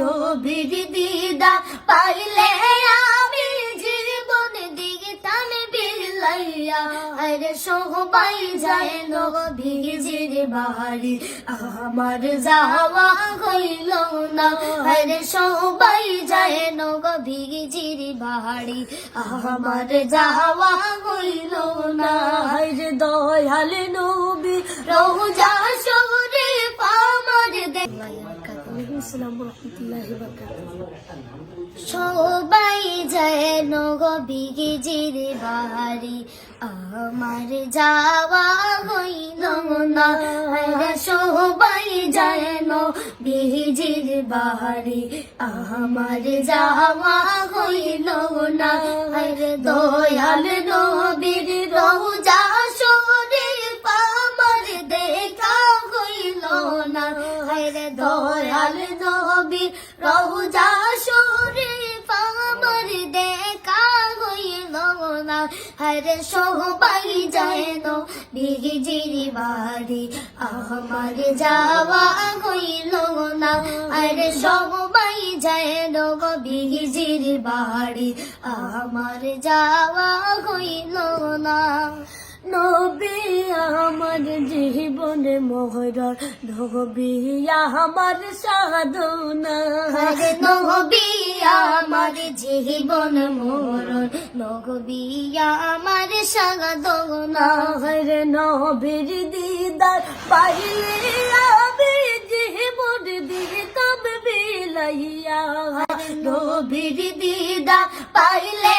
নবীর দিদা পাইলে আমি জীবন দিগতাম বিলাইয়া। আরে সবাই যায় নবীজির বাড়ি আমার যাওয়া হইল না। আরে যায় বাড়ি আমার যাওয়া হইল না। দয়াল নবী রোজা সবাই যায় নগবিগিজির বাড়ি আমার যাওয়া হইল না। সবাই যায় নগবিগিজির বাড়ি আমার যাওয়া হইল না। দয়াল নবীর দয়াল নবীর রোজা শরীফ আমার দেখা হইল না। আরে সবাই যায় না বিজির বাড়ি, আমার যাওয়া হইল না। আরে সবাই যায় না বিজির বাড়ি, আমার যাওয়া হইল না। নবী আমার জীবনে মোহর নবী আমার সাধনা। নবী আমার জীবন মোহর নবী আমার সাধনা। হরে নবীর দিদার পাইলে আমি জীবন দিতাম বিলাইয়া। নবীর দিদা পাইলে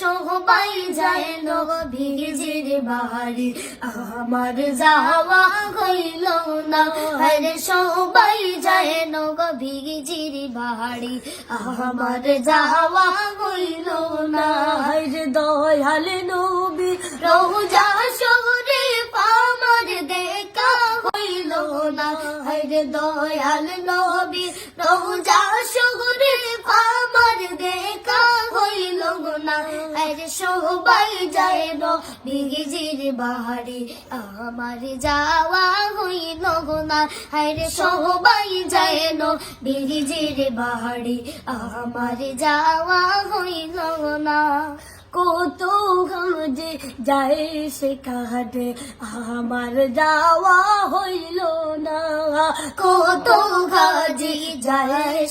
সবাই যায় নবীজির বাড়ি আমার যাওয়া হইল না আরে সবাই যায় নবীজির বাড়ি আমার যাওয়া হইল না আরে দয়াল নবী। রোজা শহরে পামার দেখা হইল না আরে দয়াল নবী। রোজা শহরে পামার দেখা হইল সবাই যায় নবীজির বাড়ি আমার যাওয়া হইল না। যায় নবীজির বাড়ি আমার যাওয়া হইল না। কত যে যায় সে কাটে আমার যাওয়া হইল না। কত গাজি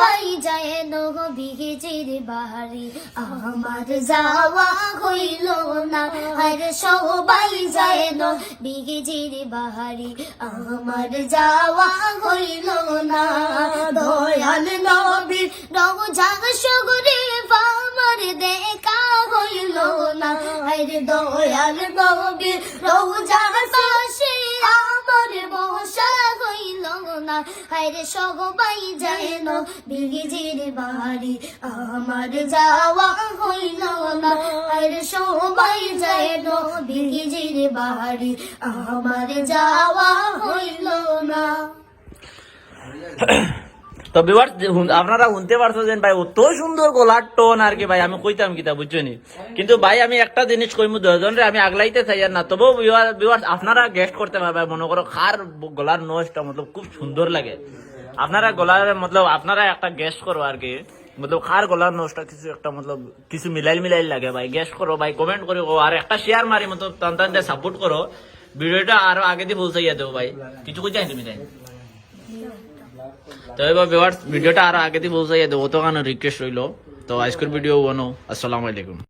সবাই যায় নবীজির বাড়ি আমার যাওয়া হইল না, আর সবাই যায় নবীজির বাড়ি আমার যাওয়া হইল না, দয়াল নবীর রওজা সগরে আমার দেখা হইল না, আরে দয়াল নবীর রওজা পাশে আমার বসা না আরে সবাই যায় বিগিজির বাড়ি আমার যাওয়া হইল না আরে সবাই যায় বিগিজির বাড়ি আমার যাওয়া হইল না তো বিবার আপনারা শুনতে পারছ যে ভাই অত সুন্দর গলার টোন আর কি ভাই, আমি কইতাম কিতা বুঝছনি কিন্তু ভাই, আমি একটা জিনিস কইমু দশজন আমি আগলাইতে চাই না। তবুও বিবার আপনারা গেস্ট করতে পারবে মনে করো খার গলার নসটা মতলব খুব সুন্দর লাগে। আপনারা গলার মতলব, আপনারা একটা গেস্ট করো আর কি, মতলব খার গলার নসটা কিছু একটা মতলব, কিছু মিলাইল মিলাইল লাগে ভাই। গেস্ট করো ভাই কমেন্ট করে আর একটা শেয়ার মারি মতলব টান টান সাপোর্ট করো। ভিডিওটা আরও আগে দিয়ে পৌঁছাইয়া দেবো ভাই। কিছু কই চাই তুমি তাই? তো এবার ভিডিওটা আরও আগে দিয়ে পৌঁছাইয়া দেবো তো কেন রিকোয়েস্ট রইল। তো আজকের ভিডিও বানো আসসালামু আলাইকুম।